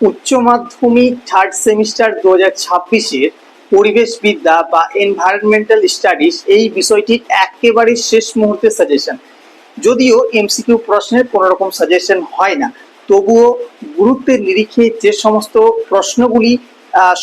উচ্চ মাধ্যমিক third semester দু হাজার ছাব্বিশের পরিবেশবিদ্যা বা এনভায়রনমেন্টাল স্টাডিজ এই বিষয়টি একেবারে শেষ মুহূর্তে সাজেশন যদিও এমসিকিউ প্রশ্নের কোনো রকম সাজেশন হয় না, তবুও গুরুত্বের নিরিখে যে সমস্ত প্রশ্নগুলি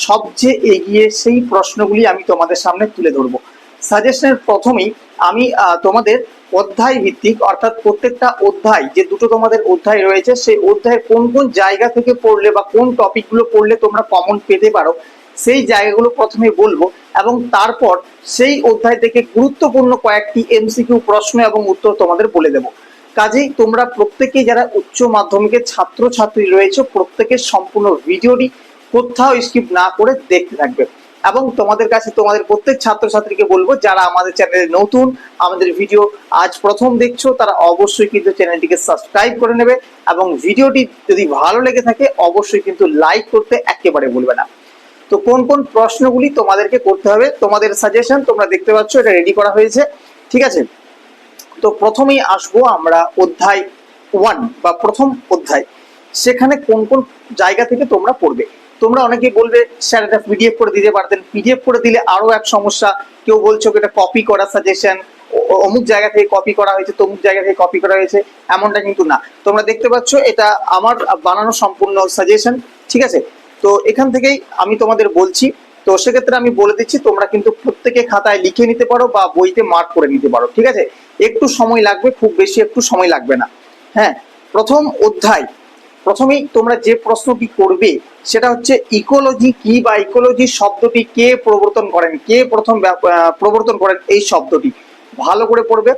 সবচেয়ে এগিয়ে সেই প্রশ্নগুলি আমি তোমাদের সামনে তুলে ধরবো। সাজেশনের প্রথমেই আমি তোমাদের অধ্যায় ভিত্তিক, অর্থাৎ প্রত্যেকটা অধ্যায়, যে দুটো তোমাদের অধ্যায় রয়েছে, সেই অধ্যায়ের কোন কোন জায়গা থেকে পড়লে বা কোন টপিকগুলো পড়লে তোমরা কমন পেতে পারো, সেই জায়গাগুলো প্রথমে বলব এবং তারপর সেই অধ্যায় থেকে গুরুত্বপূর্ণ কয়েকটি এমসিকিউ প্রশ্ন এবং উত্তর তোমাদের বলে দেবো। কাজেই তোমরা প্রত্যেকে যারা উচ্চ মাধ্যমিকের ছাত্র ছাত্রী রয়েছে প্রত্যেকের সম্পূর্ণ ভিডিওটি কোথাও স্কিপ না করে দেখতে থাকবে। এবং তোমাদের কাছে তোমাদের প্রত্যেক ছাত্রছাত্রীকে বলব, যারা আমাদের চ্যানেলে নতুন, আমাদের ভিডিও আজ প্রথম দেখছ, তারা অবশ্যই কিন্তু চ্যানেলটিকে সাবস্ক্রাইব করে নেবে এবং ভিডিওটি যদি ভালো লেগে থাকে, অবশ্যই কিন্তু লাইক করতে একেবারে ভুলবে না। তো কোন কোন প্রশ্নগুলি তোমাদেরকে করতে হবে, তোমাদের সাজেশন তোমরা দেখতে পাচ্ছ, এটা রেডি করা হয়েছে, ঠিক আছে? তো প্রথমেই আসব আমরা অধ্যায় ওয়ান বা প্রথম অধ্যায়। সেখানে কোন কোন জায়গা থেকে তোমরা পড়বে? তোমরা অনেকেই বলবে, স্যার, এটা পিডিএফ করে দিতে পারতেন। পিডিএফ করে দিলে আরও এক সমস্যা। কেউ বলছো এটা কপি করা সাজেশন অমুক জায়গা থেকে কপি করা হয়েছে, তমুক জায়গা থেকে কপি করা হয়েছে। এমনটা কিন্তু না। তোমরা দেখতে পাচ্ছ, এটা আমার বানানো সম্পূর্ণ সাজেশন ঠিক আছে? তো এখান থেকেই আমি তোমাদের বলছি। তো সেক্ষেত্রে আমি বলে দিচ্ছি, তোমরা কিন্তু প্রত্যেকে খাতায় লিখে নিতে পারো বা বইতে মার্ক করে নিতে পারো, ঠিক আছে? একটু সময় লাগবে, খুব বেশি একটু সময় লাগবে না। হ্যাঁ প্রথম অধ্যায়। প্রথমেই তোমরা যে প্রশ্নটি করবে, সেটা হচ্ছে ইকোলজি কি বা ইকোলজি শব্দটি কে প্রবর্তন করেন? কে প্রথম প্রবর্তন করেন এই শব্দটি? ভালো করে পড়বে।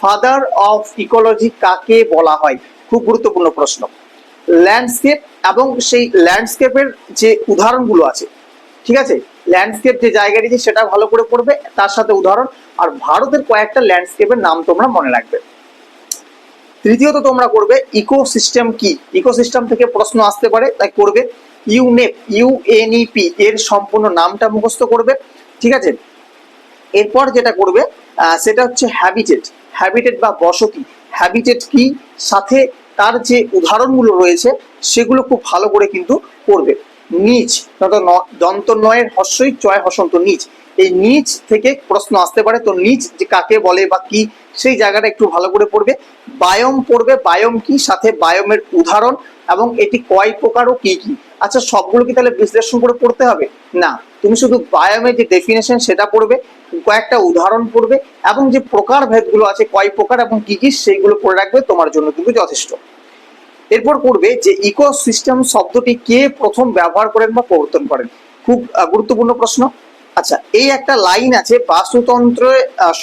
ফাদার অফ ইকোলজি কাকে বলা হয়? খুব গুরুত্বপূর্ণ প্রশ্ন। ল্যান্ডস্কেপ এবং সেই ল্যান্ডস্কেপের যে উদাহরণগুলো আছে, ঠিক আছে? ল্যান্ডস্কেপ যে জায়গাটি সেটা ভালো করে পড়বে, তার সাথে উদাহরণ। আর ভারতের কয়েকটা ল্যান্ডস্কেপের নাম তোমরা মনে রাখবে। তৃতীয়ত তোমরা করবে ইকোসিস্টেম কি? ইকোসিস্টেম থেকে প্রশ্ন আসতে পারে, তাই করবে ইউনেপ ইউএনইপি এর সম্পূর্ণ নামটা মুখস্থ করবে, ঠিক আছে? এরপর যেটা করবে সেটা হচ্ছে হ্যাবিটেট হ্যাবিটেট বা বসতি। হ্যাবিটেট কি? সাথে তার যে উদাহরণগুলো রয়েছে, সেগুলো খুব ভালো করে কিন্তু করবে। নিচ দন্ত নয়ের হস্যই চয় হসন্ত, নিচ। এই নিচ থেকে প্রশ্ন আসতে পারে। তো নিচ যে কাকে বলে বা কি, সেই জায়গাটা একটু ভালো করে পড়বে। বায়ম পড়বে, বায়ম কি? সাথে বায়মের উদাহরণ এবং এটি কয় প্রকার ও কি কি? আচ্ছা সবগুলো কি তাহলে বিশ্লেষণ করে পড়তে হবে? না, তুমি শুধু বায়োমের যে ডেফিনেশন সেটা পড়বে, কয়েকটা উদাহরণ পড়বে এবং যে প্রকার ভেদগুলো আছে, কয় প্রকার এবং কি কি, সেইগুলো পড়ে রাখবে তোমার জন্য কিন্তু যথেষ্ট। এরপর পড়বে যে ইকোসিস্টেম শব্দটি কে প্রথম ব্যবহার করেন বা প্রবর্তন করেন? খুব গুরুত্বপূর্ণ প্রশ্ন। আচ্ছা এই একটা লাইন আছে, বাস্তুতন্ত্রে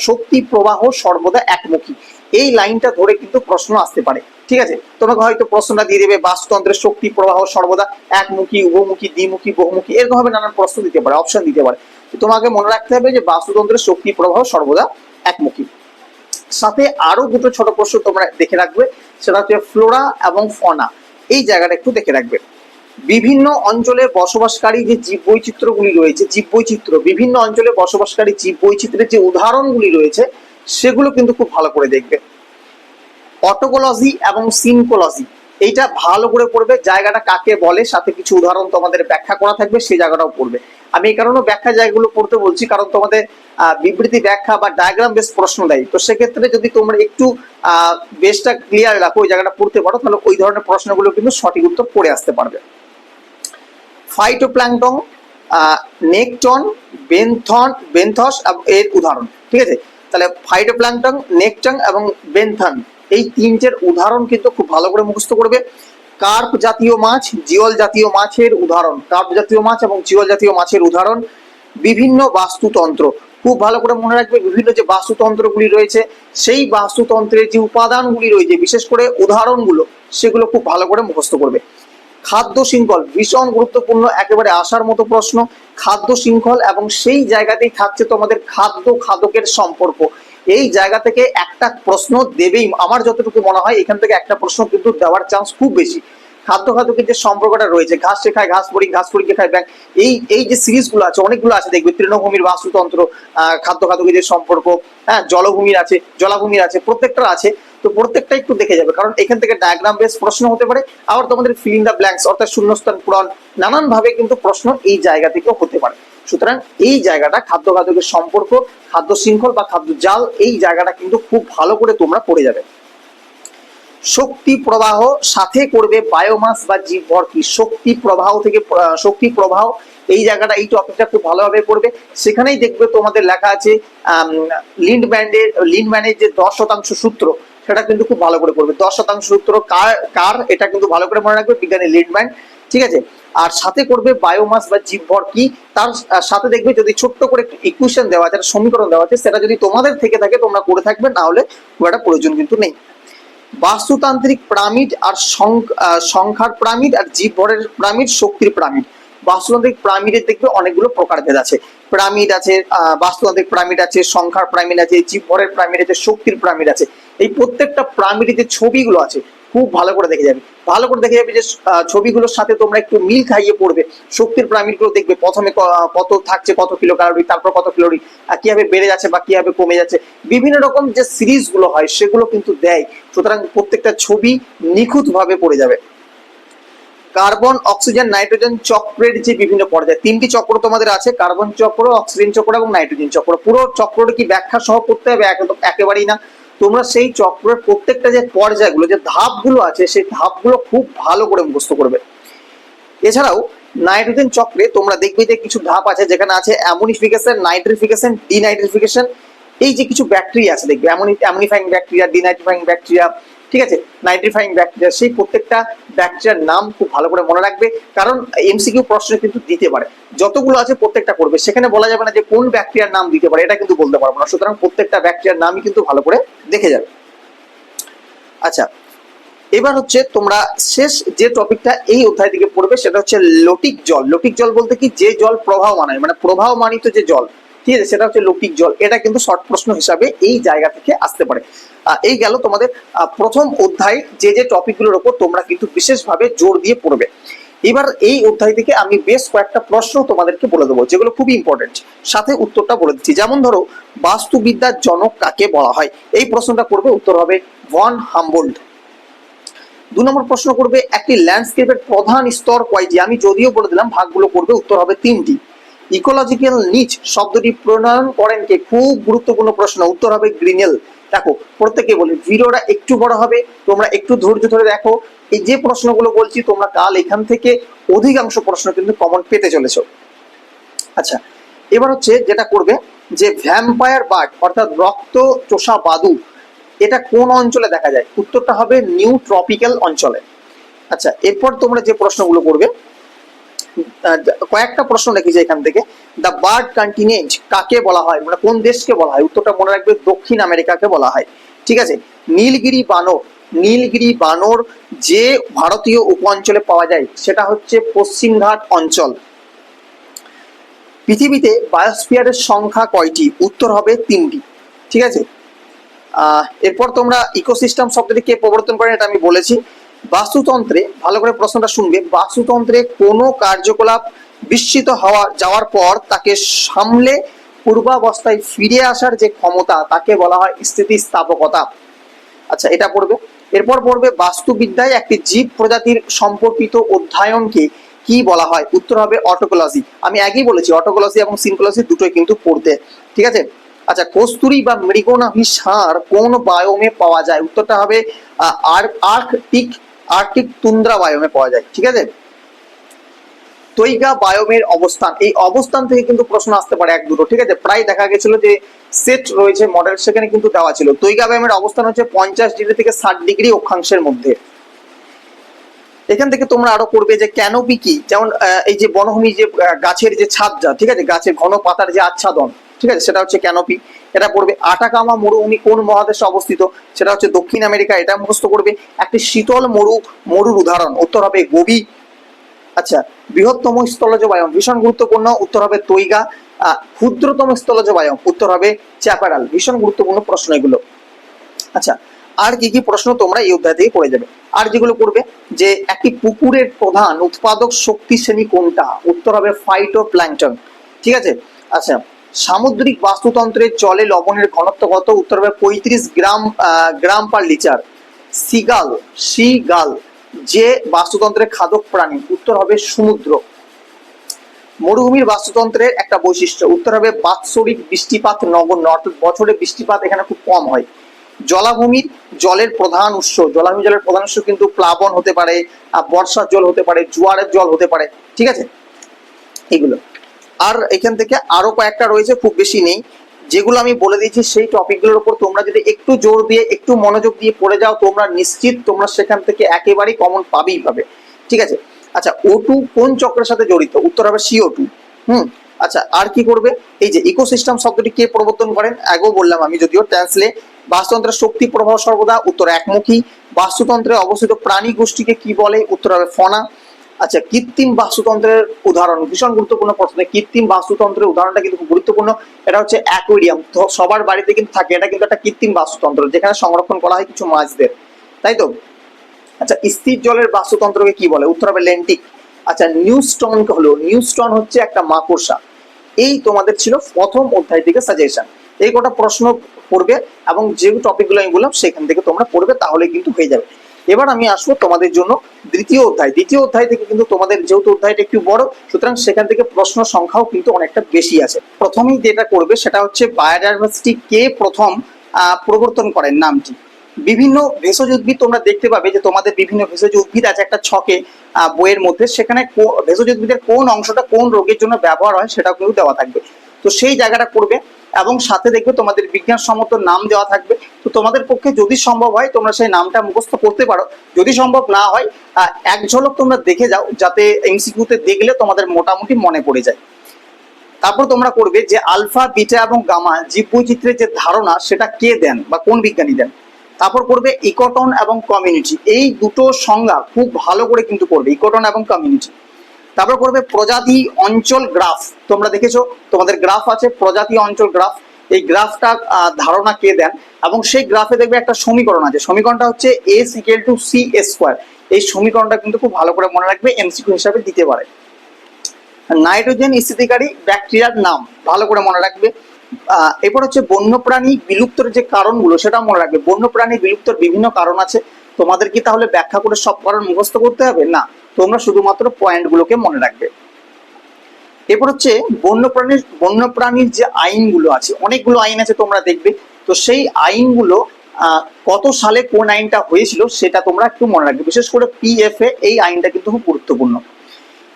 শক্তি প্রবাহ সর্বদা একমুখী। এই লাইনটা ধরে কিন্তু প্রশ্ন আসতে পারে। ঠিক আছে? তোমাকে হয়তো প্রশ্নটা দিয়ে দেবে বাস্তুতন্ত্রের শক্তি প্রবাহ সর্বদা একমুখী, উভমুখী, দ্বিমুখী, বহুমুখী, এরকম ভাবে নানান প্রশ্ন দিতে পারে অপশন দিতে পারে। তোমাকে মনে রাখতে হবে যে বাস্তুতন্ত্রের শক্তি প্রবাহ সর্বদা একমুখী। সাথে আরও দুটো ছোট প্রশ্ন তোমরা দেখে রাখবে, সেটা হচ্ছে ফ্লোরা এবং ফনা। এই জায়গাটা একটু দেখে রাখবে। বিভিন্ন অঞ্চলে বসবাসকারী যে জীব বৈচিত্র্যগুলি রয়েছে জীব বৈচিত্র্য বিভিন্ন অঞ্চলে বসবাসকারী জীব বৈচিত্র্যের যে উদাহরণগুলি রয়েছে, সেগুলো কিন্তু খুব ভালো করে দেখবে। অটোকোলজি এবং সিনকোলজি, এইটা ভালো করে পড়বে। জায়গাটা কাকে বলে, সাথে কিছু উদাহরণ তোমাদের ব্যাখ্যা করা থাকবে সেই জায়গাটাও পড়বে। আমি এই কারণে ব্যাখ্যা জায়গাগুলো পড়তে বলছি, কারণ তোমাদের বিবৃতি ব্যাখ্যা বা ডায়াগ্রাম বেশ প্রশ্ন দেয় তো সেক্ষেত্রে যদি তোমরা একটু আহ বেশটা ক্লিয়ার রাখো, ওই জায়গাটা পড়তে পারো, তাহলে ওই ধরনের প্রশ্নগুলো কিন্তু সঠিক উত্তর পড়ে আসতে পারবে। ফাইটোপ্ল্যাঙ্কটন নেকটন বেনথন বেনথস এর উদাহরণ, ঠিক আছে? তাহলে ফাইটোপ্ল্যাঙ্কটন নেকটন এবং বেনথন এই তিনটের উদাহরণ কিন্তু খুব ভালো করে মুখস্থ করবে। কার্প জাতীয় মাছ, জিওল জাতীয় মাছের উদাহরণ কার্প জাতীয় মাছ এবং জিওল জাতীয় মাছের উদাহরণ, বিভিন্ন বাস্তুতন্ত্র, খুব ভালো করে মনে রাখবে বিভিন্ন যে বাস্তুতন্ত্রগুলি রয়েছে, সেই বাস্তুতন্ত্রের যে উপাদানগুলি রয়েছে, বিশেষ করে উদাহরণগুলো, সেগুলো খুব ভালো করে মুখস্থ করবে। খাদ্য শৃঙ্খল ভীষণ গুরুত্বপূর্ণ, একেবারে আসার মতো প্রশ্ন। খাদ্য শৃঙ্খল এবং সেই জায়গাতেই থাকছে তোমাদের খাদ্য খাদকের সম্পর্ক। এই জায়গা থেকে একটা প্রশ্ন দেবেই, আমার যতটুকু মনে হয় এখান থেকে একটা প্রশ্ন কিন্তু দেওয়ার চান্স খুব বেশি। খাদ্য খাদকের যে সম্পর্কটা রয়েছে, ঘাস সে খায়, ঘাস পরি ঘাস পরিকে খায়, ব্যাং, এই এই যে সিরিজগুলো আছে, অনেকগুলো আছে, দেখবে তৃণভূমির বাস্তুতন্ত্র খাদ্য খাদকের যে সম্পর্ক হ্যাঁ জলভূমির আছে, জলাভূমির আছে, প্রত্যেকটার আছে। তো প্রত্যেকটা একটু দেখে যাবে, কারণ এখান থেকে ডায়াগ্রাম বেস প্রশ্ন হতে পারে, আবার তোমাদের ফিলিং দ্য ব্ল্যাঙ্কস অর্থাৎ শূন্যস্থান পূরণ নানান ভাবে কিন্তু প্রশ্ন এই জায়গা থেকেও হতে পারে। সুতরাং এই জায়গাটা খাদ্য খাদ্যের সম্পর্ক, খাদ্য শৃঙ্খল বা খাদ্য জাল, এই জায়গাটা কিন্তু খুব ভালো করে তোমরা পড়ে যাবে। শক্তি প্রবাহ সাথে করবে বায়োমাস বা জীব ভর্তি শক্তি প্রবাহ থেকে শক্তি প্রবাহ, এই জায়গাটা, এই টপিকটা খুব ভালোভাবে পড়বে সেখানেই দেখবে তোমাদের লেখা আছে লিন্ড ব্যান্ডের লিন্ড ব্যান্ডের যে দশ শতাংশ সূত্র সেটা কিন্তু খুব ভালো করে পড়বে দশ শতাংশ সূত্র কার কার, এটা কিন্তু ভালো করে মনে রাখবে, বিজ্ঞানী লিন্ড ব্যান্ড ঠিক আছে? আর সাথে করবে বায়োমাস বা জীবভর কি? তার সাথে দেখবে যদি ছোট্ট করে ইকুয়েশন দেওয়া আছে সমীকরণ দেওয়া আছে, সেটা যদি তোমাদের থেকে থাকে, তোমরা করে থাকবে, না হলে খুব একটা প্রয়োজন কিন্তু নেই। বাস্তুতান্ত্রিক প্রামিড আর সংখ- সংখ্যার প্রামিড আর জীবভরের প্রামিড শক্তির প্রামিড বাস্তুতান্ত্রিক প্রামিডের দেখবে অনেকগুলো প্রকারভেদ আছে। পিরামিড আছে বাস্তুতান্ত্রিক পিরামিড আছে, সংখ্যার পিরামিড আছে জীবভরের পিরামিড আছে, শক্তির পিরামিড আছে। এই প্রত্যেকটা পিরামিডের যে ছবিগুলো আছে, খুব ভালো করে দেখে যাবে। ভালো করে দেখে যাবে যে ছবিগুলোর সাথে তোমরা একটু মিল খাইয়ে পড়বে। শক্তির পিরামিডগুলো দেখবে। প্রথমে কত থাকছে, কত কিলো ক্যালোরি তারপর কত ক্যালোরি কীভাবে বেড়ে যাচ্ছে বা কীভাবে কমে যাচ্ছে। বিভিন্ন রকম যে সিরিজগুলো হয়, সেগুলো কিন্তু দেয়। সুতরাং প্রত্যেকটা ছবি নিখুঁত ভাবে পড়ে যাবে। কার্বন, অক্সিজেন, নাইট্রোজেন চক্রের যে বিভিন্ন পর্যায়, তিনটি চক্র তোমাদের আছে, কার্বন চক্র, অক্সিজেন চক্র এবং নাইট্রোজেন চক্র। পুরো চক্রটা কি ব্যাখ্যা সহ করতে হবে? একেবারেই না। তোমরা সেই চক্রের প্রত্যেকটা যে পর্যায়গুলো, যে ধাপগুলো আছে, সেই ধাপগুলো খুব ভালো করে মুখস্থ করবে। এছাড়াও, নাইট্রোজেন চক্রে তোমরা দেখবে যে কিছু ধাপ আছে, যেখানে আছে অ্যামোনিফিকেশন, নাইট্রিফিকেশন, ডিনাইট্রিফিকেশন এই যে কিছু ব্যাকটেরিয়া আছে, দেখবে অ্যামোনিফাইং ব্যাকটেরিয়া ডিনাইট্রিফাইং ব্যাকটেরিয়া ঠিক আছে? নাইট্রিফাইং ব্যাকটেরিয়া সেই প্রত্যেকটা ব্যাকটেরিয়ার নাম খুব ভালো করে মনে রাখবে, কারণ এমসিকিউ প্রশ্ন কিন্তু দিতে পারে। যতগুলো আছে প্রত্যেকটা করবে। সেখানে বলা যাবে না যে কোন ব্যাকটেরিয়ার নাম দিতে পারে, এটা কিন্তু বলতে পারব না। সুতরাং প্রত্যেকটা ব্যাকটেরিয়ার নামই কিন্তু ভালো করে দেখে যাবে। আচ্ছা এবার হচ্ছে তোমরা শেষ যে টপিকটা এই অধ্যায় থেকে পড়বে, সেটা হচ্ছে লটিক জল। লটিক জল বলতে কি? যে জল প্রবাহ মানায় মানে প্রবাহ মানিত যে জল ঠিক আছে সেটা হচ্ছে লৌকিক জল। এটা কিন্তু শর্ট প্রশ্ন হিসাবে এই জায়গা থেকে আসতে পারে। এই গেল তোমাদের প্রথম অধ্যায়, যে যে টপিকগুলোর উপর তোমরা কিন্তু বিশেষভাবে জোর দিয়ে পড়বে। এবার এই অধ্যায় থেকে আমি বেশ কয়েকটা প্রশ্ন তোমাদেরকে বলে দেবো, যেগুলো খুবই ইম্পর্টেন্ট সাথে উত্তরটা বলে দিচ্ছি। যেমন ধরো, বাস্তুবিদ্যার জনক কাকে বলা হয়? এই প্রশ্নটা করবে উত্তর হবে ভন হাম্বোল্ড। দু নম্বর প্রশ্ন করবে, একটি ল্যান্ডস্কেপের প্রধান স্তর কয়টি? আমি যদিও বলে দিলাম, ভাগগুলো করবে, উত্তর হবে তিনটি। ইকোলজিক্যাল নিচ শব্দটি প্রণয়ন করেন কে খুব গুরুত্বপূর্ণ প্রশ্ন। উত্তর হবে গ্রিনেল দেখো প্রত্যেকে বলি, ভিডিওটা একটু বড় হবে, তোমরা একটু ধৈর্য ধরে দেখো। এই যে প্রশ্নগুলো বলছি, তোমরা কাল এখান থেকে অধিকাংশ প্রশ্ন কিন্তু কমন পেতে চলেছো। আচ্ছা এবার হচ্ছে যেটা করবে, যে ভ্যাম্পায়ার বার্ড অর্থাৎ রক্ত চোষা বাদু, এটা কোন অঞ্চলে দেখা যায়? উত্তরটা হবে নিউ ট্রপিক্যাল অঞ্চলে। আচ্ছা এরপর তোমরা যে প্রশ্নগুলো করবে কয়েকটা প্রশ্ন লিখেছে এখান থেকে। দ্য বার্ড কন্টিনেন্ট কাকে বলা হয়? মানে কোন দেশকে বলা হয়? উত্তরটা মনে রাখবে, দক্ষিণ আমেরিকাকে বলা হয়। ঠিক আছে? নীলগিরি বানর নীলগিরি বানর যে ভারতীয় উপ অঞ্চলে পাওয়া যায়, সেটা হচ্ছে পশ্চিমঘাট অঞ্চল। পৃথিবীতে বায়োস্ফিয়ারের সংখ্যা কয়টি? উত্তর হবে তিনটি। ঠিক আছে? এরপর তোমরা ইকোসিস্টেম শব্দটি কে প্রবর্তন করেন এটা আমি বলেছি। বাস্তুতন্ত্রে ভালো করে প্রশ্নটা শুনবে, বাস্তুতন্ত্রে কোনো কার্যকলাপ বিস্মিত হওয়া, যাওয়ার পর তাকে সামলে পূর্বাবস্থায় ফিরে আসার যে ক্ষমতা, তাকে বলা হয় স্থিতিস্থাপকতা। আচ্ছা এটা পড়বে। এরপর পড়বে, বাস্তুবিদ্যায় একটি জীব প্রজাতির সম্পর্কিত অধ্যয়নকে কি বলা হয়? উত্তর হবে অটোকোলজি। আমি আগেই বলেছি, অটোকোলজি এবং সিনকোলজি দুটোই কিন্তু পড়তে। ঠিক আছে? আচ্ছা কস্তুরি বা মৃগনাভি সার কোন বায়োমে পাওয়া যায়? উত্তরটা হবে আর্কটিক আর্কটিক তুন্দ্রা বায়োমে পাওয়া যায়, ঠিক আছে? তৈগা বায়োমের অবস্থান, এই অবস্থান থেকে কিন্তু প্রশ্ন আসতে পারে এক দুটো, ঠিক আছে? প্রায় দেখা গেছিল যে সেট রয়েছে মডেল সেখানে কিন্তু দেওয়া ছিল। তৈগা বায়োমের অবস্থান হচ্ছে পঞ্চাশ ডিগ্রি থেকে ষাট ডিগ্রি অক্ষাংশের মধ্যে। এখান থেকে তোমরা আরও করবে যে ক্যানোপি কি? যেমন এই যে বনভূমি যে গাছের যে ছাদটা, ঠিক আছে? গাছের ঘন পাতার যে আচ্ছাদন, ঠিক আছে? সেটা হচ্ছে ক্যানোপি। এটা পড়বে আটাকামা মরুভূমি কোন মহাদেশে অবস্থিত? সেটা হচ্ছে দক্ষিণ আমেরিকা, এটা মুখস্থ করবে। একটি শীতল মরু, মরুর উদাহরণ, উত্তর হবে গোবি আচ্ছা বৃহত্তম স্থলজ বায়ম ভীষণ গুরুত্বপূর্ণ, উত্তর হবে তৈগা। ক্ষুদ্রতম স্থলজ বায়ম উত্তর হবে চ্যাপারাল, ভীষণ গুরুত্বপূর্ণ প্রশ্ন এগুলো। আচ্ছা আর কি কি প্রশ্ন তোমরা এই অধ্যায় থেকে পড়ে যাবে? আর যেগুলো করবে যে একটি পুকুরের প্রধান উৎপাদক শক্তি শ্রেণি কোনটা? উত্তর হবে ফাইটো প্ল্যাংটন ঠিক আছে? আচ্ছা সামুদ্রিক বাস্তুতন্ত্রের জলে লবণের ঘনত্ব কত? উত্তর হবে পঁয়ত্রিশ gram gram per litre. Seagull seagull, যে বাস্তুতন্ত্রের খাদক প্রাণী। উত্তর হবে সমুদ্র। মরুভূমির বাস্তুতন্ত্রের একটা বৈশিষ্ট্য। উত্তর হবে বাৎসরিক বৃষ্টিপাত নগণ্য অর্থাৎ বছরে বৃষ্টিপাত এখানে খুব কম হয়। জলাভূমির জলের প্রধান উৎস। জলাভূমি জলের প্রধান উৎস কিন্তু প্লাবন হতে পারে বর্ষার জল হতে পারে, জোয়ারের জল হতে পারে। ঠিক আছে? এগুলো। আর এখান থেকে আরও কয়েকটা রয়েছে, খুব বেশি নেই। যেগুলো আমি বলে দিয়েছি, সেই টপিকগুলোর উপর তোমরা যদি একটু জোর দিয়ে, একটু মনোযোগ দিয়ে পড়ে যাও, তোমরা নিশ্চিত তোমরা সেখান থেকে একেবারেই কমন পাবেই পাবে। ঠিক আছে? আচ্ছা ও টু কোন চক্রের সাথে জড়িত? উত্তর হবে সিও টু হুম? আচ্ছা আর কি করবে? এই যে ইকোসিস্টেম শব্দটি কে প্রবর্তন করেন? আগেও বললাম আমি, যদিও ট্রান্সলে বাস্তুতন্ত্রের শক্তি প্রবাহ সর্বদা, উত্তর একমুখী। বাস্তুতন্ত্রে অবস্থিত প্রাণী গোষ্ঠীকে কি বলে? উত্তর হবে ফনা। আচ্ছা কৃত্রিম বাস্তুতন্ত্রের উদাহরণ, ভীষণ গুরুত্বপূর্ণ প্রশ্ন। কৃত্রিম বাস্তুতন্ত্রের উদাহরণটা কিন্তু গুরুত্বপূর্ণ। এটা হচ্ছে অ্যাকোয়ারিয়াম সবার বাড়িতে কিন্তু থাকে, এটা কিন্তু একটা কৃত্রিম বাস্তুতন্ত্র, যেখানে সংরক্ষণ করা হয় কিছু মাছদের। তাই তো? আচ্ছা স্থির জলের বাস্তুতন্ত্রকে কি বলে? উত্তর হবে লেন্টিক। আচ্ছা নিউস্টন হলো, নিউস্টন হচ্ছে একটা মাকড়সা। এই তোমাদের ছিল প্রথম অধ্যায় থেকে সাজেশন এই কটা প্রশ্ন পড়বে এবং যে টপিকগুলো আমি বললাম, সেখান থেকে তোমরা পড়বে তাহলে কিন্তু হয়ে যাবে। এবার আমি আসব তোমাদের জন্য দ্বিতীয় অধ্যায়। দ্বিতীয় অধ্যায় থেকে কিন্তু তোমাদের যেহেতু অধ্যায়টা একটু বড়, সুতরাং সেখান থেকে প্রশ্ন সংখ্যাও কিন্তু অনেকটা বেশি আছে। প্রথমেই যেটা করবে সেটা হচ্ছে বায়োডাইভার্সিটি কে প্রথম প্রবর্তন করেন নামটি। বিভিন্ন ভেষজ উদ্ভিদ তোমরা দেখতে পাবে যে তোমাদের বিভিন্ন ভেষজ উদ্ভিদ আছে একটা ছকে বইয়ের মধ্যে। সেখানে ভেষজ উদ্ভিদের কোন অংশটা কোন রোগের জন্য ব্যবহার হয় সেটাও কিন্তু দেওয়া থাকবে। তো সেই জায়গাটা করবে এবং সাথে দেখবে তোমাদের বিজ্ঞানসম্মত নাম দেওয়া থাকবে। তো তোমাদের পক্ষে যদি সম্ভব হয়, তোমরা সেই নামটা মুখস্থ করতে পারো। যদি সম্ভব না হয় এক ঝলক তোমরা দেখে যাও, যাতে এমসিকিউতে দেখলে তোমাদের মোটামুটি মনে পড়ে যায়। তারপর তোমরা করবে যে আলফা, বিটা এবং গামা জীববৈচিত্র্যের যে ধারণা, সেটা কে দেন বা কোন বিজ্ঞানী দেন? তারপর করবে ইকটন এবং কমিউনিটি। এই দুটো সংজ্ঞা খুব ভালো করে কিন্তু করবে, ইকটন এবং কমিউনিটি। তারপর করবে প্রজাতি অঞ্চল গ্রাফ। তোমরা দেখেছ, তোমাদের গ্রাফ আছে, প্রজাতি অঞ্চল গ্রাফ। এই গ্রাফটা ধারণা কে দেন? এবং সেই গ্রাফে দেখবে একটা সমীকরণ আছে। সমীকরণটা হচ্ছে S equal to C square এই সমীকরণটা কিন্তু খুব ভালো করে মনে রাখবে এমসিকিউ হিসাবে দিতে পারে। নাইট্রোজেন স্থিতিকারী ব্যাকটেরিয়ার নাম, ভালো করে মনে রাখবে। এরপর হচ্ছে বন্যপ্রাণী বিলুপ্তর যে কারণগুলো সেটা মনে রাখবে। বন্যপ্রাণী বিলুপ্তর বিভিন্ন কারণ আছে। তোমাদের কি তাহলে ব্যাখ্যা করে সব কারণ মুখস্থ করতে হবে? না। তোমরা শুধুমাত্র পয়েন্টগুলোকে মনে রাখবে। এরপর হচ্ছে বন্যপ্রাণীর বন্যপ্রাণীর যে আইনগুলো আছে, অনেকগুলো আইন আছে তোমরা দেখবে। তো সেই আইনগুলো কত সালে কোন আইনটা হয়েছিল সেটা তোমরা একটু মনে রাখবে। বিশেষ করে পিএফএ এই আইনটা কিন্তু খুব গুরুত্বপূর্ণ।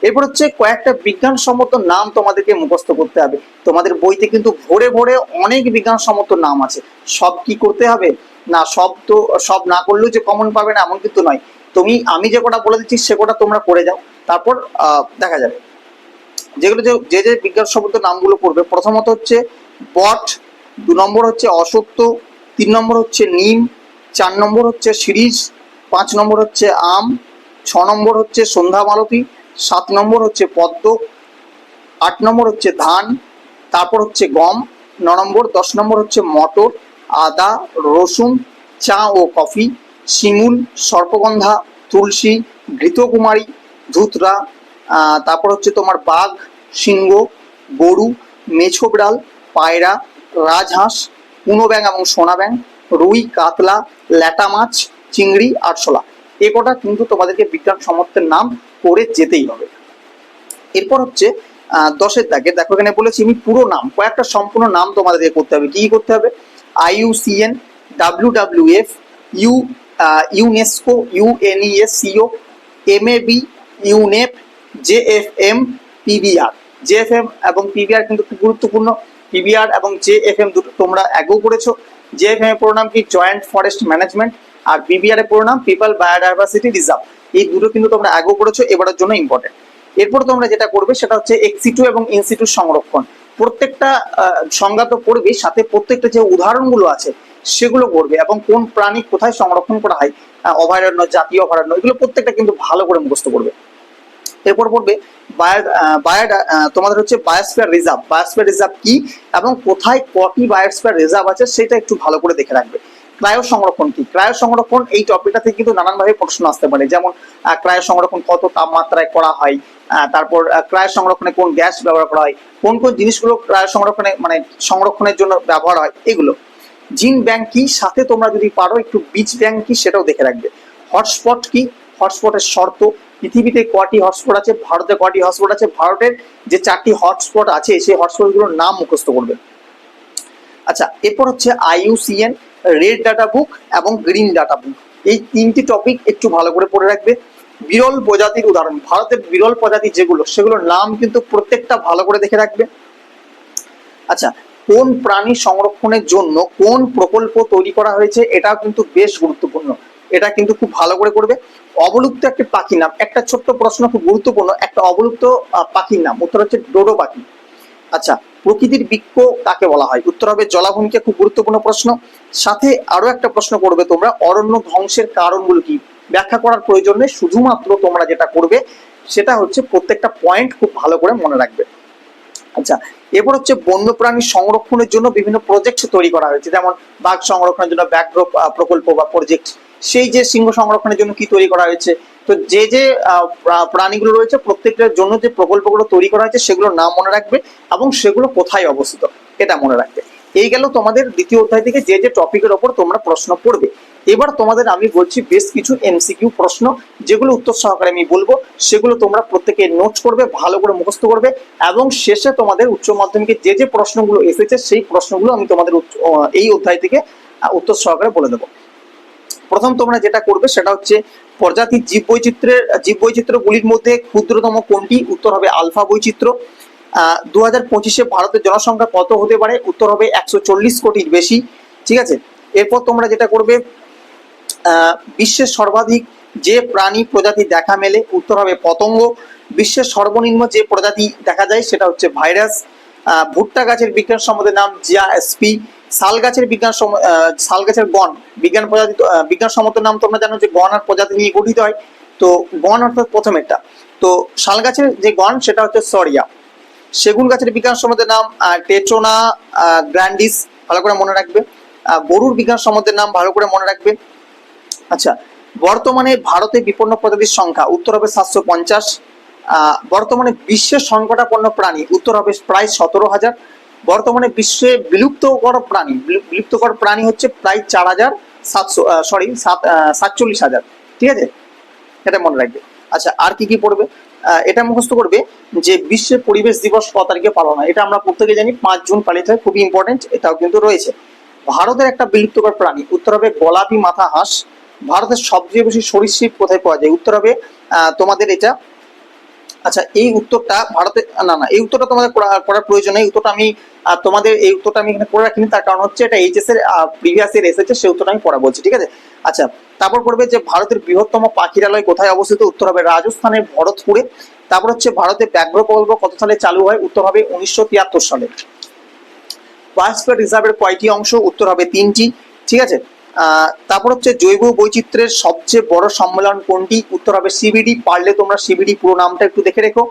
এরপর হচ্ছে কয়েকটা বিজ্ঞানসম্মত নাম তোমাদেরকে মুখস্থ করতে হবে। তোমাদের বইতে কিন্তু ভরে ভরে অনেক বিজ্ঞানসম্মত নাম আছে। সব কি করতে হবে? না, সব তো, সব না করলেও যে কমন পাবে না, এমন কিন্তু নয়। তুমি, আমি যে কটা বলে দিচ্ছি, সে কটা তোমরা করে যাও। তারপর দেখা যাবে। যেগুলো যে যে যে বিজ্ঞানসম্মত নামগুলো পড়বে, প্রথমত হচ্ছে বট, দু নম্বর হচ্ছে অসত্য, তিন নম্বর হচ্ছে নিম, চার নম্বর হচ্ছে সিরিজ, পাঁচ নম্বর হচ্ছে আম, ছ নম্বর হচ্ছে সন্ধ্যা মালতী, সাত নম্বর হচ্ছে পদ্ম, আট নম্বর হচ্ছে ধান, তারপর হচ্ছে গম, ন নম্বর, দশ নম্বর হচ্ছে মটর, আদা, রসুন, চা ও কফি। শিমুল, সর্পগন্ধা, তুলসী, ঘৃতকুমারী, ধুতরা তারপর হচ্ছে তোমার বাঘ, সিংহ, গরু, মেছো বিড়াল, পায়রা, রাজহাঁস কুনো ব্যাং এবং সোনা ব্যাং রুই, কাতলা, ল্যাটা মাছ, চিংড়ি, আরশোলা। এ কটা কিন্তু তোমাদেরকে বিজ্ঞান সমর্থের নাম করে যেতেই হবে। এরপর হচ্ছে দশের দাগে। দেখো, এখানে বলেছি আমি পুরো নাম, কয়েকটা সম্পূর্ণ নাম তোমাদেরকে করতে হবে। কি করতে হবে? IUCN W W F U UNESCO UNES CO MAB UNEP JFM PBR JFM এবং পিবিআর কিন্তু খুব গুরুত্বপূর্ণ। পিবিআর এবং জেএফএম দুটো তোমরা আগেও করেছ। জেএফএম এর পুরো নাম কি? জয়েন্ট ফরেস্ট ম্যানেজমেন্ট আর পিবিআর এর পুরো নাম পিপল বায়োডাইভার্সিটি রিজার্ভ এই দুটো কিন্তু তোমরা আগেও করেছ, এবারের জন্য ইম্পর্টেন্ট এরপর তোমরা যেটা করবে, সেটা হচ্ছে এক্সিটু এবং ইনসিটু সংরক্ষণ। প্রত্যেকটা সংজ্ঞা তো পড়বে সাথে প্রত্যেকটা যে উদাহরণগুলো আছে সেগুলো করবে এবং কোন প্রাণী কোথায় সংরক্ষণ করা হয় অভয়ারণ্য, জাতীয় অভয়ারণ্য, এগুলো প্রত্যেকটা কিন্তু ভালো করে মুখস্থ করবে। এরপর পড়বে তোমাদের হচ্ছে বায়োস্ফিয়ার রিজার্ভ বায়োস্ফিয়ার রিজার্ভ কি এবং কোথায় কটি বায়োস্ফিয়ার রিজার্ভ আছে সেটা একটু ভালো করে দেখে রাখবে। ক্রায়ো সংরক্ষণ কি? ক্রায়ো সংরক্ষণ এই টপিকটা থেকে কিন্তু নানানভাবে প্রশ্ন আসতে পারে। যেমন ক্রায় সংরক্ষণ কত তাপমাত্রায় করা হয় তারপর ক্রায় সংরক্ষণে কোন গ্যাস ব্যবহার করা হয়, কোন কোন জিনিসগুলো ক্রায় সংরক্ষণে মানে সংরক্ষণের জন্য ব্যবহার হয়, এগুলো। জিন ব্যাংক কি? সাথে তোমরা যদি পারো, একটু বিচ ব্যাংক কি? সেটাও দেখে রাখবে। হটস্পট কি? হটস্পটের শর্ত, পৃথিবীতে কটি হটস্পট আছে? ভারতে কটি হটস্পট আছে? ভারতের যে চারটি হটস্পট আছে, সেই হটস্পটগুলোর নাম মুখস্থ করবে। আচ্ছা এরপর হচ্ছে আইইউসিএন, রেড ডাটা বুক এবং গ্রিন ডাটা বুক। এই তিনটি টপিক একটু ভালো করে পড়ে রাখবে। বিরল প্রজাতির উদাহরণ। ভারতের বিরল প্রজাতি যেগুলো, সেগুলোর নাম কিন্তু প্রত্যেকটা ভালো করে দেখে রাখবে। আচ্ছা কোন প্রাণী সংরক্ষণের জন্য কোন প্রকল্প তৈরি করা হয়েছে এটাও কিন্তু বেশ গুরুত্বপূর্ণ। এটা কিন্তু খুব ভালো করে করবে। অবলুপ্ত একটি পাখির নাম, একটা ছোট্ট প্রশ্ন খুব গুরুত্বপূর্ণ, একটা অবলুপ্ত পাখির নাম, উত্তর হচ্ছে ডোডো পাখি। আচ্ছা প্রকৃতির বৃক্ষ কাকে বলা হয়? উত্তর হবে জলাভূমিকে খুব গুরুত্বপূর্ণ প্রশ্ন। সাথে আরও একটা প্রশ্ন করবে তোমরা, অরণ্য ধ্বংসের কারণগুলো কি? ব্যাখ্যা করার প্রয়োজন শুধুমাত্র তোমরা যেটা করবে, সেটা হচ্ছে প্রত্যেকটা পয়েন্ট খুব ভালো করে মনে রাখবে। আচ্ছা এরপর হচ্ছে বন্যপ্রাণী সংরক্ষণের জন্য বিভিন্ন প্রজেক্ট তৈরি করা হয়েছে। যেমন বাঘ সংরক্ষণের জন্য ব্যাঘ্র প্রকল্প বা প্রজেক্ট সেই যে সিংহ সংরক্ষণের জন্য কি তৈরি করা হয়েছে? তো যে যে প্রাণীগুলো রয়েছে, প্রত্যেকটার জন্য যে প্রকল্পগুলো তৈরি করা হয়েছে, সেগুলোর নাম মনে রাখবে এবং সেগুলো কোথায় অবস্থিত, এটা মনে রাখবে। এই গেল তোমাদের দ্বিতীয় অধ্যায় থেকে যে যে টপিকের ওপর তোমরা প্রশ্ন পড়বে। এবার তোমাদের আমি বলছি বেশ কিছু এমসিকিউ প্রশ্ন, যেগুলো উত্তর সহকারে আমি বলব। সেগুলো তোমরা প্রত্যেকে নোট করবে, ভালো করে মুখস্থ করবে এবং শেষে তোমাদের উচ্চ মাধ্যমিকে যে যে প্রশ্নগুলো এসেছে, সেই প্রশ্নগুলো আমি তোমাদের এই অধ্যায় থেকে উত্তর সহকারে বলে দেবো। প্রথম তোমরা যেটা করবে, সেটা হচ্ছে প্রজাতির জীব বৈচিত্র্যের জীব বৈচিত্র্যগুলির মধ্যে ক্ষুদ্রতম কোনটি? উত্তর হবে আলফা বৈচিত্র্য। দু হাজার পঁচিশে ভারতের জনসংখ্যা কত হতে পারে? উত্তর হবে একশো চল্লিশ কোটির বেশি। ঠিক আছে? এরপর তোমরা যেটা করবে বিশ্বের সর্বাধিক যে প্রাণী প্রজাতি দেখা মেলে উত্তর হবে পতঙ্গ। বিশ্বের সর্বনিম্ন যে প্রজাতি দেখা যায় সেটা হচ্ছে ভাইরাস। ভুট্টা গাছের বিজ্ঞান সম্বন্ধে নাম জিয়া এসপি শাল গাছের বিজ্ঞান শাল গাছের গণ বিজ্ঞান প্রজাতি বিজ্ঞান সম্মত নাম তোমরা জানো যে গণ আর প্রজাতি নিয়ে গঠিত হয়। তো গণ অর্থাৎ প্রথমেরটা। তো শাল গাছের যে গণ সেটা হচ্ছে সরিয়া। সেগুন গাছের বিজ্ঞান সম্বন্ধে নাম আহ, গ্র্যান্ডিস ভালো করে মনে রাখবে। গরুর বিজ্ঞান সম্বন্ধে নাম ভালো করে মনে রাখবে। আচ্ছা বর্তমানে ভারতে বিপন্ন প্রজাতির সংখ্যা উত্তর হবে সাতশো পঞ্চাশ বর্তমানে বিশ্বের সংকটাপন্ন প্রাণী উত্তর হবে প্রায় সতেরো হাজার, বর্তমানে বিশ্বে বিলুপ্তকর প্রাণী, বিলু- বিলুপ্তকর প্রাণী হচ্ছে প্রায় চার হাজার সাতশো সরি সাত সাতচল্লিশ হাজার, ঠিক আছে? এটা মনে রাখবে। আচ্ছা আর কি কি পড়বে? এটা মুখস্থ করবে যে বিশ্বের পরিবেশ দিবস ক তারিখে পালন হয়। এটা আমরা প্রত্যেকে জানি, পাঁচ জুন পালিত হয়, খুবই ইম্পর্টেন্ট এটাও কিন্তু রয়েছে। ভারতের একটা বিলুপ্তকর প্রাণী, উত্তর হবে গোলাপি মাথা হাঁস ভারতের সবচেয়ে বেশি সরীসৃপ কোথায় পাওয়া যায়? উত্তর হবে তোমাদের এটা। আচ্ছা এই উত্তরটা ভারতে, না না, এই উত্তরটা তোমাদের করা- করার প্রয়োজন নেই। উত্তরটা আমি তোমাদের এই উত্তরটা আমি এখানে করে রাখিনি। তার কারণ হচ্ছে এটা এইচএস এর প্রিভিয়াস এর এসেছে, সেই উত্তরটা আমি পড়া বলছি, ঠিক আছে? আচ্ছা তারপর পড়বে যে ভারতের বৃহত্তম পাখিরালয় কোথায় অবস্থিত? উত্তর হবে রাজস্থানের ভরতপুরে। তারপর হচ্ছে ভারতে ব্যাঘ্র প্রকল্প কত সালে চালু হয়? উত্তর হবে উনিশশো তিয়াত্তর সালে। বায়োস্ফিয়ার রিজার্ভের কয়টি অংশ? উত্তর হবে তিনটি, ঠিক আছে? তারপর হচ্ছে জৈব বৈচিত্র্যের সবচেয়ে বড় সম্মেলন কোনটি? উত্তর হবে সিবিডি। পারলে তোমরা সিবিডি পুরো নামটা একটু দেখে রেখো।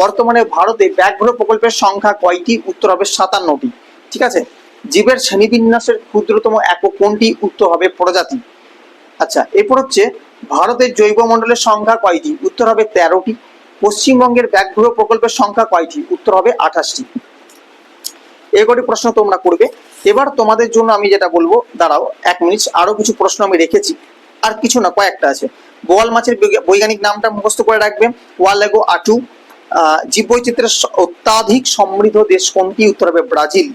বর্তমানে ভারতে ব্যাঘ্র প্রকল্পের সংখ্যা কয়টি? উত্তর হবে সাতান্নটি। ঠিক আছে? জীবের শ্রেণীবিন্যাসের ক্ষুদ্রতম একক কোনটি? উত্তর হবে প্রজাতি। আচ্ছা এরপর হচ্ছে ভারতের জৈব মণ্ডলের সংখ্যা কয়টি? উত্তর হবে তেরোটি। পশ্চিমবঙ্গের ব্যাঘ্র প্রকল্পের সংখ্যা কয়টি? উত্তর হবে আঠাশটি। এই প্রশ্ন তোমরা করবে। এবার তোমাদের জন্য আমি যেটা বলব দাঁড়াও এক মিনিট। আরও কিছু প্রশ্ন আমি রেখেছি। আর কিছু না কয়েকটা আছে। বোয়াল মাছের বৈজ্ঞানিক নামটা মুখস্থ করে রাখবে। ওয়ালেগো আটু। আহ, জীববৈচিত্র্যের স- অত্যাধিক সমৃদ্ধ দেশ কোনটি? উত্তর হবে ব্রাজিল।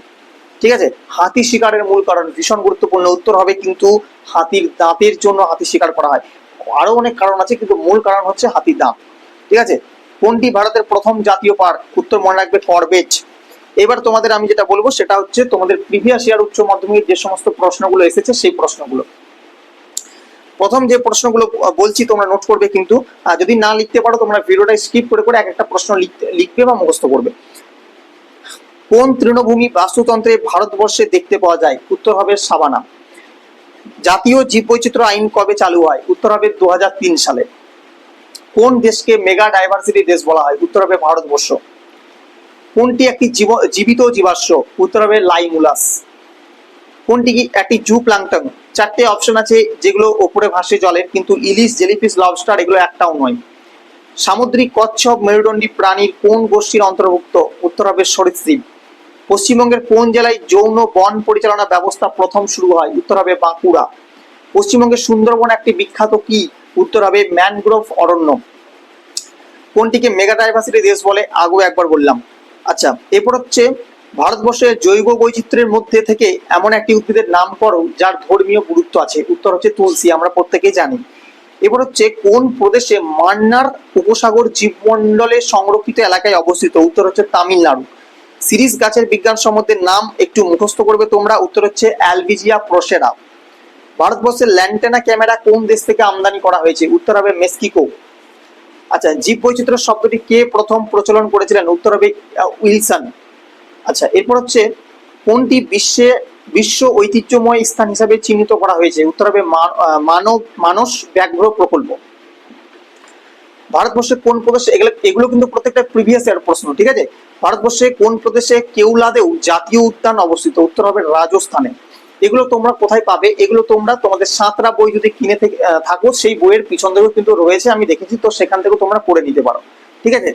ঠিক আছে? হাতি শিকারের মূল কারণ। ভীষণ গুরুত্বপূর্ণ উত্তর হবে কিন্তু হাতির দাঁতের জন্য হাতি শিকার করা হয়। আরও অনেক কারণ আছে কিন্তু মূল কারণ হচ্ছে হাতির দাঁত। ঠিক আছে? কোনটি ভারতের প্রথম জাতীয় পার্ক? উত্তর মনে রাখবে করবেট এবার তোমাদের আমি যেটা বলব সেটা হচ্ছে তোমাদের প্রিভিয়াস ইয়ার উচ্চ মাধ্যমিকের যে সমস্ত প্রশ্নগুলো এসেছে সেই প্রশ্নগুলো। প্রথম যে প্রশ্নগুলো বলছি তোমরা নোট করবে কিন্তু যদি না লিখতে পারো তোমরা ভিডিওটা স্কিপ করে করে এক একটা প্রশ্ন লিখবে বা মুখস্থ করবে। কোন তৃণভূমি বাস্তুতন্ত্রে ভারতবর্ষে দেখতে পাওয়া যায়? উত্তর হবে সাবানা। জাতীয় জীববৈচিত্র্য আইন কবে চালু হয়? উত্তর হবে দু হাজার তিন সালে। কোন দেশকে মেগা ডাইভার্সিটি দেশ বলা হয়? উত্তর হবে ভারতবর্ষ। কোনটি একটি জীব, জীবিত জীবাশ্ম? উত্তর হবে লাইমুলাস। কোনটি একটি জু প্লাংটন চারটে অপশন আছে যেগুলো ওপরে ভাসে জলের কিন্তু ইলিশ, জেলিফিশ, লবস্টার এগুলো একটাও নয়। সামুদ্রিক কচ্ছপ, মেরুদণ্ডী প্রাণীর কোন গোষ্ঠীর অন্তর্ভুক্ত? উত্তর হবে সরীসৃপ। পশ্চিমবঙ্গের কোন জেলায় যৌন বন পরিচালনা ব্যবস্থা প্রথম শুরু হয়? উত্তর হবে বাঁকুড়া। পশ্চিমবঙ্গের সুন্দরবন একটি বিখ্যাত কি? উত্তর হবে ম্যানগ্রোভ অরণ্য। কোনটিকে মেগা ডাইভার্সিটি দেশ বলে? আগেও একবার বললাম। আচ্ছা এরপর হচ্ছে ভারতবর্ষের জৈব বৈচিত্র্যের মধ্যে থেকে এমন একটি উদ্ভিদের নাম করো যার ধর্মীয় গুরুত্ব আছে। উত্তর হচ্ছে তুলসী, আমরা প্রত্যেকেই জানি। এবার হচ্ছে কোন প্রদেশে মান্নার উপসাগর জীবমণ্ডলে সংরক্ষিত এলাকায় অবস্থিত? উত্তর হচ্ছে তামিলনাড়ু। সিরিজ গাছের বিজ্ঞান সম্বন্ধে নাম একটু মুখস্থ করবে তোমরা। উত্তর হচ্ছে অ্যালবিজিয়া প্রসেরা। ভারতবর্ষের ল্যান্টেনা ক্যামেরা কোন দেশ থেকে আমদানি করা হয়েছে? উত্তর হবে মেক্সিকো। আচ্ছা জীব বৈচিত্র্য শব্দটি কে প্রথম প্রচলন করেছিলেন? উত্তর হবে উইলসন। আচ্ছা এরপর হচ্ছে, কোনটি বিশ্বে, বিশ্ব ঐতিহ্যময় স্থান হিসাবে চিহ্নিত করা হয়েছে? উত্তর হবে মানব, মানস ব্যাঘ্র প্রকল্প। ভারতবর্ষে কোন প্রদেশে, এগুলো এগুলো কিন্তু প্রত্যেকটা প্রিভিয়াস ইয়ার প্রশ্ন, ঠিক আছে? ভারতবর্ষে কোন প্রদেশে কেউলাদেও জাতীয় উদ্যান অবস্থিত? উত্তর হবে, রাজস্থানে। এগুলো তোমরা কোথায় পাবে? এগুলো তোমরা তোমাদের সাঁতরা বই যদি কিনে থেকে সেই বইয়ের পিছন দিকেও কিন্তু রয়েছে, আমি দেখেছি, তো সেখান থেকেও তোমরা পড়ে নিতে পারো। ঠিক আছে?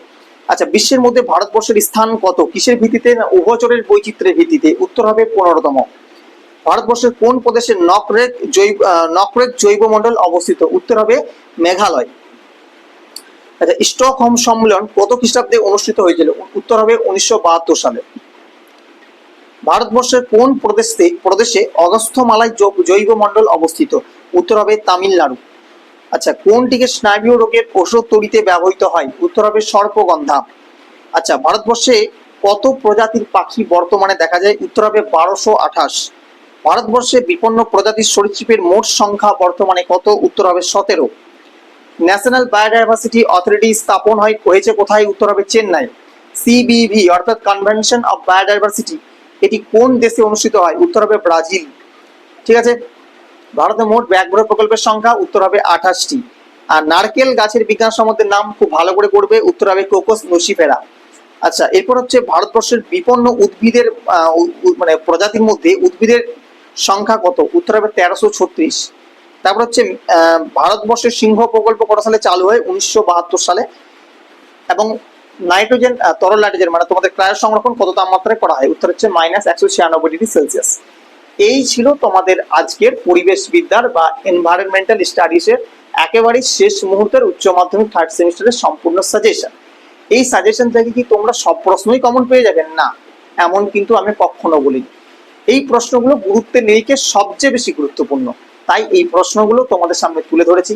আচ্ছা বিশ্বের মধ্যে ভারতবর্ষের স্থান কত? কিসের ভিত্তিতে? না, উভচরের বৈচিত্র্যের ভিত্তিতে। উত্তর হবে পনেরোতম। ভারতবর্ষের কোন প্রদেশে নকরেক জৈব নকরেক জৈব মণ্ডল অবস্থিত? উত্তর হবে মেঘালয়। আচ্ছা স্টকহোম সম্মেলন কত খ্রিস্টাব্দে অনুষ্ঠিত হয়েছিল? উত্তর হবে উনিশশো বাহাত্তর সালে। ভারতবর্ষের কোন প্রদেশে প্রদেশে অগস্থমালায় জৈব মণ্ডল অবস্থিত? উত্তর হবে তামিলনাড়ু। আচ্ছা কোনটিকে স্নায়ু রোগের ওষুধ তৈরিতে ব্যবহৃত হয়? উত্তর হবে সর্পগন্ধা। আচ্ছা ভারতবর্ষে কত প্রজাতির পাখি বর্তমানে দেখা যায়? উত্তর হবে বারোশো আঠাশ। ভারতবর্ষে বিপন্ন প্রজাতির সরীসৃপের মোট সংখ্যা বর্তমানে কত? উত্তর হবে সতেরো। ন্যাশনাল বায়োডাইভার্সিটি অথরিটি স্থাপন হয় হয়েছে কোথায়? উত্তর হবে চেন্নাই। সিবিভি অর্থাৎ কনভেনশন অফ বায়োডাইভার্সিটি। এটি কোন দেশে অনুষ্ঠিত হয়? উত্তর হবে ব্রাজিল। ঠিক আছে? ভারতে মোট ব্যাঘ্র প্রকল্পের সংখ্যা, উত্তর হবে আঠাশটি। আর নারকেল গাছের বিজ্ঞান সম্বন্ধে নাম খুব ভালো করে পড়বে, উত্তর হবে কোকোস নুসিফেরা আচ্ছা এরপর হচ্ছে ভারতবর্ষের বিপন্ন উদ্ভিদের মানে প্রজাতির মধ্যে উদ্ভিদের সংখ্যা কত? উত্তর হবে তেরোশো ছত্রিশ। তারপর হচ্ছে ভারতবর্ষের সিংহ প্রকল্প কত সালে চালু হয়? উনিশশো বাহাত্তর সালে। এবং নাইট্রোজেন তরল নাইট্রোজেন মানে তোমাদের ক্রায় সংরক্ষণ কত তাপমাত্রায় করা হয়? উত্তর হচ্ছে মাইনাস একশো ছিয়ানব্বই ডিগ্রি সেলসিয়াস এই ছিল তোমাদের আজকের পরিবেশ বিদ্যার বা এনভায়রনমেন্টাল স্টাডিজের একেবারে শেষ মুহূর্তের উচ্চ মাধ্যমিক থার্ড সেমিস্টারের সম্পূর্ণ সাজেশন এই সাজেশন থেকে কি তোমরা সব প্রশ্নই কমন পেয়ে যাবেন না, এমন কিন্তু আমি কখনো বলিনি। এই প্রশ্নগুলো গুরুত্বের নিরিখে সবচেয়ে বেশি গুরুত্বপূর্ণ। তাই এই প্রশ্নগুলো তোমাদের সামনে তুলে ধরেছি।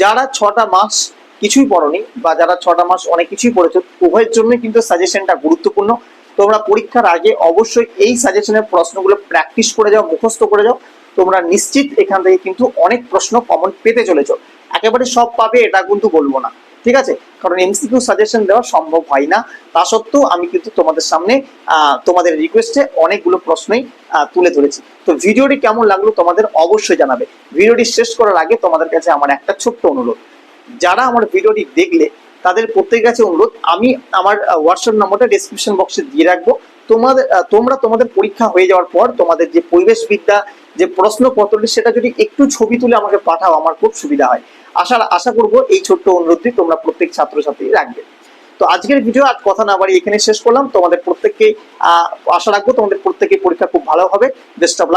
যারা ছটা মাস কিছুই পড়নি বা যারা ছটা মাস অনেক কিছুই পড়েছো, উভয়ের জন্য কিন্তু সাজেশনটা গুরুত্বপূর্ণ। তোমরা পরীক্ষার আগে অবশ্যই এই সাজেশনের প্রশ্নগুলো প্র্যাকটিস করে যাও, মুখস্থ করে যাও। তোমরা নিশ্চিত এখান থেকে কিন্তু অনেক প্রশ্ন কমন পেতে চলেছো। একেবারে সব পাবে, এটা কিন্তু বলব না। ঠিক আছে? কারণ এমসিকিউ সাজেশন দেওয়া সম্ভব হয় না। তা সত্ত্বেও আমি কিন্তু তোমাদের সামনে তোমাদের রিকোয়েস্টে অনেকগুলো প্রশ্নই তুলে ধরেছি। তো ভিডিওটি কেমন লাগল তোমাদের অবশ্যই জানাবে। ভিডিওটি শেষ করার আগে তোমাদের কাছে আমার একটা ছোট্ট অনুরোধ। যারা আমার ভিডিওটি দেখলে, তাদের প্রত্যেকের কাছে অনুরোধ, আমি আমার হোয়াটসঅ্যাপ নম্বরটা ডিসক্রিপশন বক্সে দিয়ে রাখব। তোমাদের তোমরা তোমাদের পরীক্ষা হয়ে যাওয়ার পর, তোমাদের যে পরিবেশ বিদ্যা যে প্রশ্নপত্রটি, সেটা যদি একটু ছবি তুলে আমাকে পাঠাও, আমার খুব সুবিধা হয়। আশা আশা করব এই ছোট্ট অনুরোধটি তোমরা প্রত্যেক ছাত্রছাত্রী রাখবে। তো আজকের ভিডিও আর কথা না বাড়ি এখানে শেষ করলাম। তোমাদের প্রত্যেককে আহ, আশা রাখব তোমাদের প্রত্যেকের পরীক্ষা খুব ভালো হবে। Best of